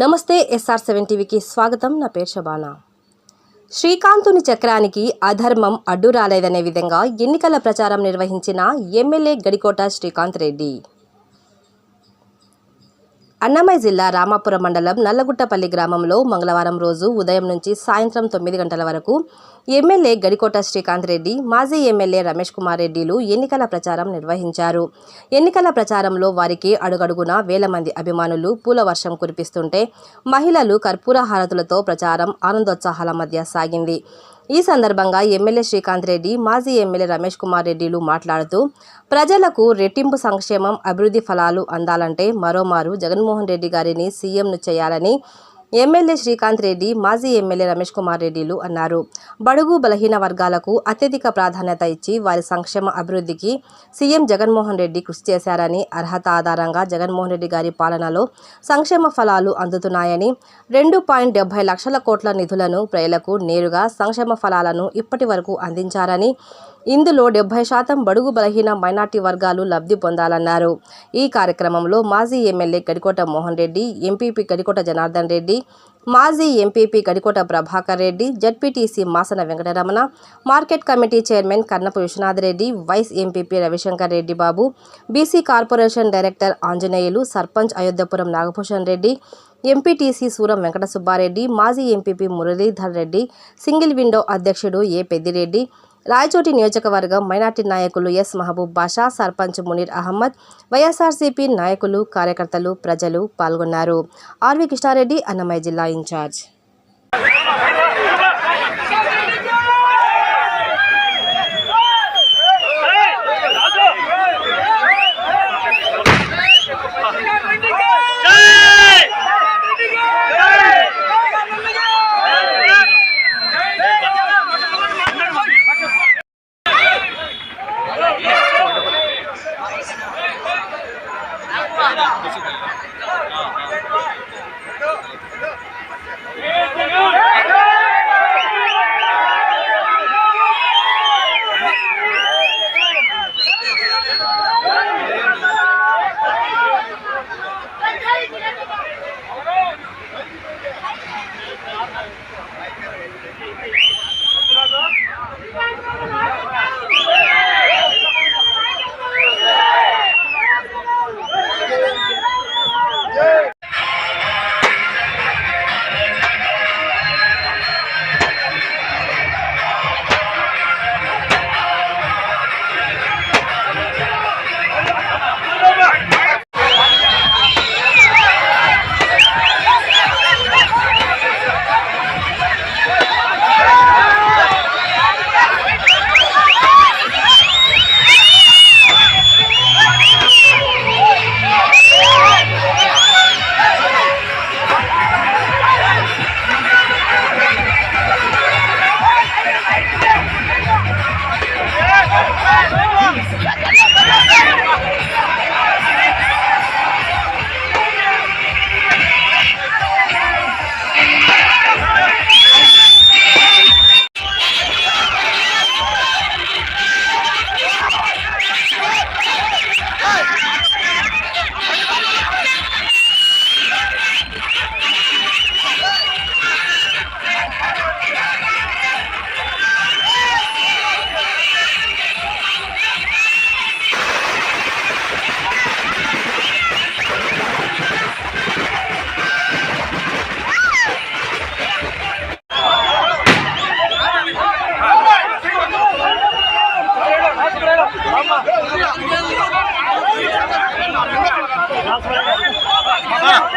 నమస్తే SR seven టీవీకి స్వాగతం. నా పేరు శబానా. శ్రీకాంతుని చక్రానికి అధర్మం అడ్డు రాలేదనే విధంగా ఎన్నికల ప్రచారం నిర్వహించిన ఎమ్మెల్యే గడికోట శ్రీకాంత్ రెడ్డి. అన్నమయ్య జిల్లా రామాపురం మండలం నల్లగుట్టపల్లి గ్రామంలో మంగళవారం రోజు ఉదయం నుంచి సాయంత్రం తొమ్మిది గంటల వరకు ఎమ్మెల్యే గడికోట శ్రీకాంత్ రెడ్డి మాజీ ఎమ్మెల్యే రమేష్ కుమార్ రెడ్డిలు ఎన్నికల ప్రచారం నిర్వహించారు. ఎన్నికల ప్రచారంలో వారికి అడుగడుగున వేల మంది అభిమానులు పూల వర్షం కురిపిస్తుంటే మహిళలు కర్పూర హారతులతో ప్రచారం ఆనందోత్సాహాల మధ్య సాగింది. ఈ సందర్భంగా ఎమ్మెల్యే శ్రీకాంత్ రెడ్డి మాజీ ఎమ్మెల్యే రమేష్ కుమార్ రెడ్డిలు మాట్లాడుతూ ప్రజలకు రెట్టింపు సంక్షేమం అభివృద్ధి ఫలాలు అందాలంటే మరోమారు జగన్మోహన్ రెడ్డి గారిని సీఎంను చేయాలని ఎమ్మెల్యే శ్రీకాంత్ రెడ్డి మాజీ ఎమ్మెల్యే రమేష్ కుమార్ రెడ్డిలు అన్నారు. బడుగు బలహీన వర్గాలకు అత్యధిక ప్రాధాన్యత ఇచ్చి వారి సంక్షేమ అభివృద్ధికి సీఎం జగన్మోహన్ రెడ్డి కృషి చేశారని అర్హత ఆధారంగా జగన్మోహన్ రెడ్డి గారి పాలనలో సంక్షేమ ఫలాలు అందుతున్నాయని రెండు పాయింట్ డెబ్బై లక్షల కోట్ల నిధులను ప్రజలకు నేరుగా సంక్షేమ ఫలాలను ఇప్పటి వరకు అందించారని ఇందులో డెబ్బై శాతం బడుగు బలహీన మైనార్టీ వర్గాలు లబ్ధి పొందాలన్నారు. ఈ కార్యక్రమంలో మాజీ ఎమ్మెల్యే గడికోట మోహన్ రెడ్డి ఎంపీపీ గడికోట జనార్దన్ రెడ్డి మాజీ MPP Gadikota Prabhakar Reddy ZPTC Masana Venkataramana market committee chairman Kannapu Viswanath Reddy vice MPP Ravishankar Reddy Babu BC corporation director Anjaneyulu sarpanch Ayodhyapuram Nagabhushan Reddy MPTC Suram Venkata Subbareddy మాజీ MPP Muralidhar Reddy single window అధ్యక్షుడు A Peddireddy Rayachoti నియోజకవర్గం minority నాయకులు S Mahaboob Basha sarpanch Munir Ahmed YSRCP నాయకులు కార్యకర్తలు ప్రజలు పాల్గొన్నారు. RV Krishna Reddy Annamayya జిల్లా incharge. Ah.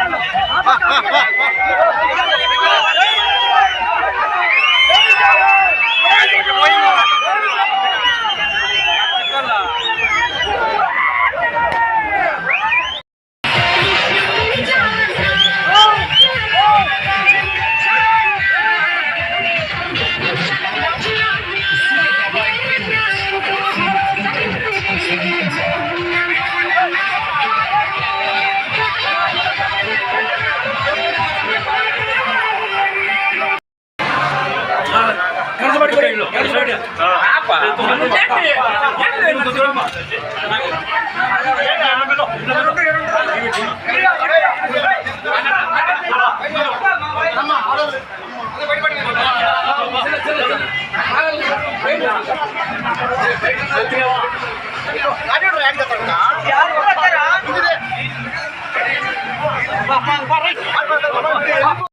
Bye.